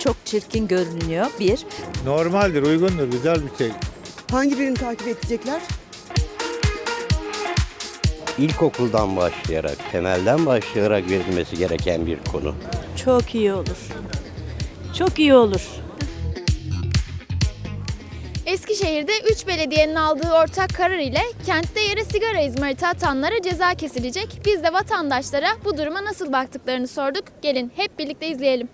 çok çirkin görünüyor. Bir, Normaldir, uygundur, güzel bir şey. Hangi birini takip edecekler? İlkokuldan başlayarak, temelden başlayarak verilmesi gereken bir konu. Çok iyi olur. Çok iyi olur. Eskişehir'de 3 belediyenin aldığı ortak karar ile kentte yere sigara izmariti atanlara ceza kesilecek. Biz de vatandaşlara bu duruma nasıl baktıklarını sorduk. Gelin hep birlikte izleyelim.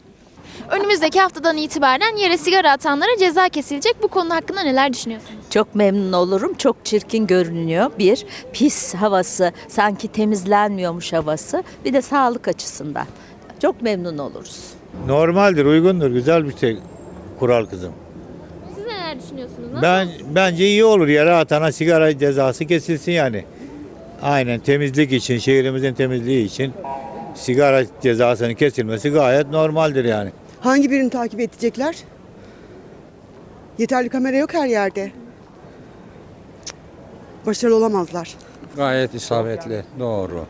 Önümüzdeki haftadan itibaren yere sigara atanlara ceza kesilecek. Bu konu hakkında neler düşünüyorsunuz? çok memnun olurum. Çok çirkin görünüyor. Bir, pis havası, sanki temizlenmiyormuş havası. Bir de sağlık açısından. Çok memnun oluruz. Normaldir, uygundur, güzel bir şey. Kural kızım. Siz neler düşünüyorsunuz? Nasıl? Ben bence iyi olur yere atana sigara cezası kesilsin yani. Aynen temizlik için, şehrimizin temizliği için sigara cezasının kesilmesi gayet normaldir yani. Hangi birini takip edecekler? Yeterli kamera yok her yerde. Başarılı olamazlar. Gayet isabetli, doğru.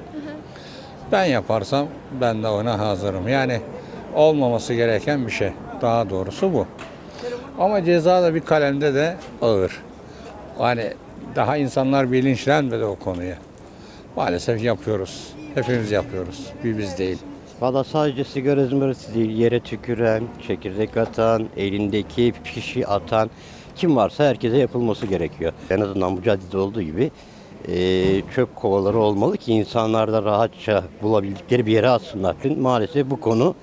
Ben yaparsam ben de ona hazırım. Yani olmaması gereken bir şey. Daha doğrusu bu. Ama ceza da bir kalemde de ağır. Hani daha insanlar bilinçlenmedi o konuya. Maalesef yapıyoruz. Hepimiz yapıyoruz. Bir biz değil. Valla sadece sigara izmariti değil, yere tüküren, çekirdek atan, elindeki pişi atan kim varsa herkese yapılması gerekiyor. En azından bu caddede olduğu gibi eee, çöp kovaları olmalı ki insanlar da rahatça bulabildikleri bir yere atsınlar. Çünkü maalesef bu konu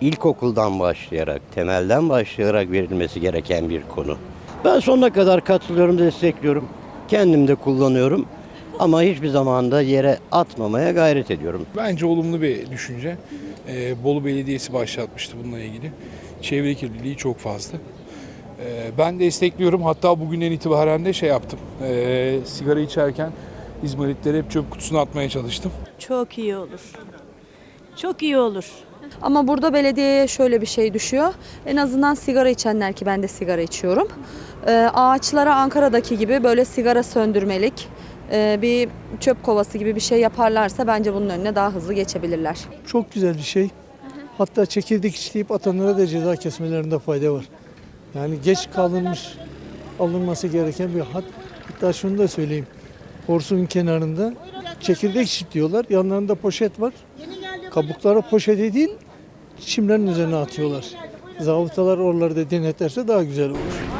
ilkokuldan başlayarak, temelden başlayarak verilmesi gereken bir konu. Ben sonuna kadar katılıyorum, destekliyorum. Kendim de kullanıyorum. Ama hiçbir zaman da yere atmamaya gayret ediyorum. Bence olumlu bir düşünce. Ee, Bolu Belediyesi başlatmıştı bununla ilgili. Çevre kirliliği çok fazla. Ee, ben destekliyorum. Hatta bugünden itibaren de şey yaptım. Ee, sigara içerken izmaritleri hep çöp kutusuna atmaya çalıştım. Çok iyi olur. Çok iyi olur. Ama burada belediyeye şöyle bir şey düşüyor. En azından sigara içenler ki ben de sigara içiyorum. Ee, ağaçlara Ankara'daki gibi böyle sigara söndürmelik bir çöp kovası gibi bir şey yaparlarsa bence bunun önüne daha hızlı geçebilirler. Çok güzel bir şey. Hatta çekirdek işleyip atanlara da ceza kesmelerinde fayda var. Yani geç kalınmış alınması gereken bir hat. Hatta şunu da söyleyeyim. Horsu'nun kenarında çekirdek çitliyorlar. Yanlarında poşet var. Kabukları poşete değil çimlerin üzerine atıyorlar. Zabıtalar oraları da denetlerse daha güzel olur.